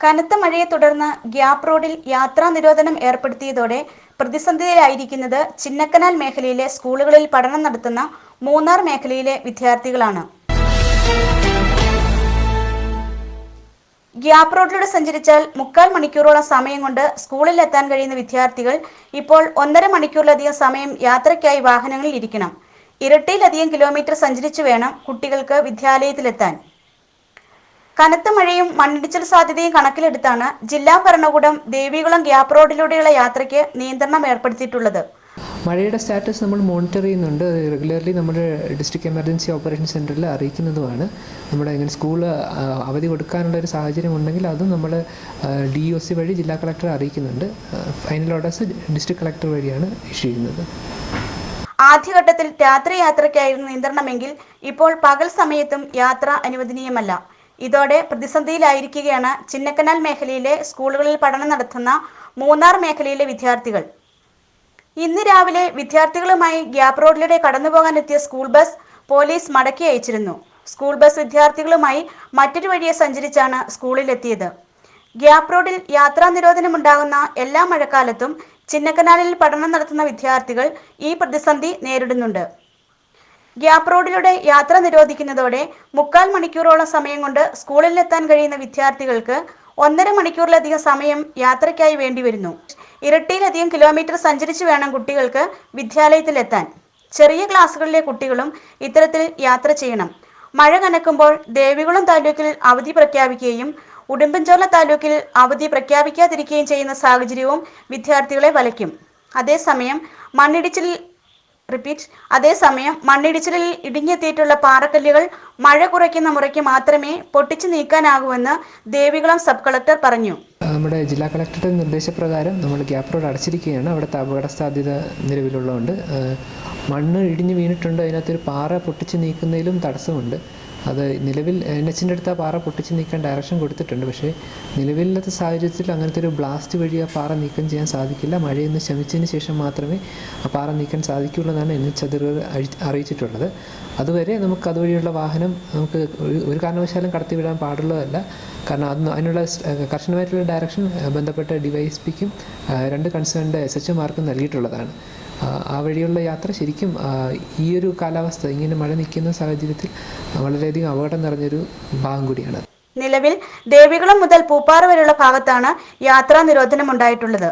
കനത്ത മഴയെ തുടർന്ന് ഗ്യാപ് റോഡിൽ യാത്രാ നിരോധനം ഏർപ്പെടുത്തിയതോടെ പ്രതിസന്ധിയിലായിരിക്കുന്നത് ചിന്നക്കനാൽ മേഖലയിലെ സ്കൂളുകളിൽ പഠനം നടത്തുന്ന മൂന്നാർ മേഖലയിലെ വിദ്യാർത്ഥികളാണ്. ഗ്യാപ് റോഡിലൂടെ സഞ്ചരിച്ചാൽ മുക്കാൽ മണിക്കൂറോളം സമയം കൊണ്ട് സ്കൂളിൽ എത്താൻ കഴിയുന്ന വിദ്യാർത്ഥികൾ ഇപ്പോൾ ഒന്നര മണിക്കൂറിലധികം സമയം യാത്രയ്ക്കായി വാഹനങ്ങളിൽ ഇരിക്കണം. ഇരട്ടിയിലധികം കിലോമീറ്റർ സഞ്ചരിച്ചു വേണം കുട്ടികൾക്ക് വിദ്യാലയത്തിലെത്താൻ. കനത്ത മഴയും മണ്ണിടിച്ചിൽ സാധ്യതയും കണക്കിലെടുത്താണ് ജില്ലാ ഭരണകൂടം ദേവികുളം ഗ്യാപ് റോഡിലൂടെയുള്ള യാത്രയ്ക്ക് നിയന്ത്രണം ഏർപ്പെടുത്തിയിട്ടുള്ളത്. മഴയുടെ സ്റ്റാറ്റസ് നമ്മൾ മോണിറ്റർ ചെയ്യുന്നുണ്ട്. റെഗുലർലി നമ്മുടെ ഡിസ്ട്രിക്ട് എമർജൻസി ഓപ്പറേഷൻ സെന്ററിൽ അറിയിക്കുന്നതുമാണ്. നമ്മുടെ ഇങ്ങനെ സ്കൂൾ അവധി കൊടുക്കാനുള്ള ഒരു സാഹചര്യം ഉണ്ടെങ്കിൽ അതും നമ്മൾ ഡി ഒ സി വഴി ജില്ലാ കളക്ടറെ അറിയിക്കുന്നുണ്ട്. ഫൈനൽ ഓർഡേഴ്സ് ഡിസ്ട്രിക്ട് കളക്ടർ വഴിയാണ് ഇഷ്യൂ ചെയ്യുന്നത്. ആദ്യഘട്ടത്തിൽ രാത്രി യാത്രയ്ക്കായിരുന്നു നിയന്ത്രണമെങ്കിൽ ഇപ്പോൾ പകൽ സമയത്തും യാത്ര അനുവദനീയമല്ല. ഇതോടെ പ്രതിസന്ധിയിലായിരിക്കുകയാണ് ചിന്നക്കനാൽ മേഖലയിലെ സ്കൂളുകളിൽ പഠനം നടത്തുന്ന മൂന്നാർ മേഖലയിലെ വിദ്യാർത്ഥികൾ. ഇന്ന് രാവിലെ വിദ്യാർത്ഥികളുമായി ഗ്യാപ് റോഡിലൂടെ കടന്നുപോകാനെത്തിയ സ്കൂൾ ബസ് പോലീസ് മടക്കി അയച്ചിരുന്നു. സ്കൂൾ ബസ് വിദ്യാർത്ഥികളുമായി മറ്റൊരു വഴിയെ സഞ്ചരിച്ചാണ് സ്കൂളിലെത്തിയത്. ഗ്യാപ് റോഡിൽ യാത്രാ നിരോധനമുണ്ടാകുന്ന എല്ലാ മഴക്കാലത്തും ചിന്നക്കനാലിൽ പഠനം നടത്തുന്ന വിദ്യാർത്ഥികൾ ഈ പ്രതിസന്ധി നേരിടുന്നുണ്ട്. ഗ്യാപ് റോഡിലൂടെ യാത്ര നിരോധിക്കുന്നതോടെ മുക്കാൽ മണിക്കൂറോളം സമയം കൊണ്ട് സ്കൂളിലെത്താൻ കഴിയുന്ന വിദ്യാർത്ഥികൾക്ക് ഒന്നര മണിക്കൂറിലധികം സമയം യാത്രയ്ക്കായി വേണ്ടിവരുന്നു ഇരട്ടിയിലധികം കിലോമീറ്റർ സഞ്ചരിച്ച് വേണം കുട്ടികൾക്ക് വിദ്യാലയത്തിലെത്താൻ. ചെറിയ ക്ലാസ്സുകളിലെ കുട്ടികളും ഇത്തരത്തിൽ യാത്ര ചെയ്യണം. മഴ കനക്കുമ്പോൾ ദേവികുളം താലൂക്കിൽ അവധി പ്രഖ്യാപിക്കുകയും ഉടുമ്പൻചോല താലൂക്കിൽ അവധി പ്രഖ്യാപിക്കാതിരിക്കുകയും ചെയ്യുന്ന സാഹചര്യവും വിദ്യാർത്ഥികളെ വലയ്ക്കും. അതേസമയം മണ്ണിടിച്ചിലിൽ റിപ്പീറ്റ്. അതേസമയം മണ്ണിടിച്ചിലിൽ ഇടിഞ്ഞെത്തിയിട്ടുള്ള പാറക്കല്ലുകൾ മഴ കുറയ്ക്കുന്ന മുറയ്ക്ക് മാത്രമേ പൊട്ടിച്ചു നീക്കാനാകൂവെന്ന് ദേവികുളം സബ് കളക്ടർ പറഞ്ഞു. നമ്മുടെ ജില്ലാ കളക്ടറുടെ നിർദ്ദേശപ്രകാരം നമ്മൾ ഗ്യാപ് റോഡ് അടച്ചിരിക്കുകയാണ്. അവിടുത്തെ അപകട സാധ്യത നിലവിലുള്ളതുകൊണ്ട് മണ്ണ് ഇടിഞ്ഞു വീണിട്ടുണ്ട്. അതിനകത്തൊരു പാറ പൊട്ടിച്ച് നീക്കുന്നതിലും തടസ്സമുണ്ട്. അത് നിലവിൽ എൻ എച്ചിന്റെ അടുത്ത് ആ പാറ പൊട്ടിച്ച് നീക്കാൻ ഡയറക്ഷൻ കൊടുത്തിട്ടുണ്ട്. പക്ഷേ നിലവിലത്തെ സാഹചര്യത്തിൽ അങ്ങനത്തെ ഒരു ബ്ലാസ്റ്റ് വഴി ആ പാറ നീക്കം ചെയ്യാൻ സാധിക്കില്ല. മഴയൊന്ന് ശമിച്ചതിന് ശേഷം മാത്രമേ ആ പാറ നീക്കാൻ സാധിക്കുകയുള്ളൂ എന്നാണ് എൻ എച്ച് അധികൃതർ അറിയിച്ചിട്ടുള്ളത്. അതുവരെ നമുക്ക് അതുവഴിയുള്ള വാഹനം നമുക്ക് ഒരു- കാരണവശാലും കടത്തിവിടാൻ പാടുള്ളതല്ല. കാരണം അത് അതിനുള്ള കർശനമായിട്ടുള്ള ഡയറക്ഷൻ ബന്ധപ്പെട്ട ഡിവൈഎസ്പിക്കും രണ്ട് കൺസേൺഡ് എസ് എച്ച് മാർക്കും നൽകിയിട്ടുള്ളതാണ്. ആ, വഴിയുള്ള യാത്ര ശരിക്കും ഈ ഒരു കാലാവസ്ഥ ഇങ്ങനെ മഴ നിൽക്കുന്ന സാഹചര്യത്തിൽ വളരെയധികം അപകടം നിറഞ്ഞൊരു ഭാഗം കൂടിയാണ് നിലവിൽ ദേവികുളം മുതൽ പൂപ്പാറ വരെയുള്ള ഭാഗത്താണ് യാത്രാ നിരോധനം ഉണ്ടായിട്ടുള്ളത്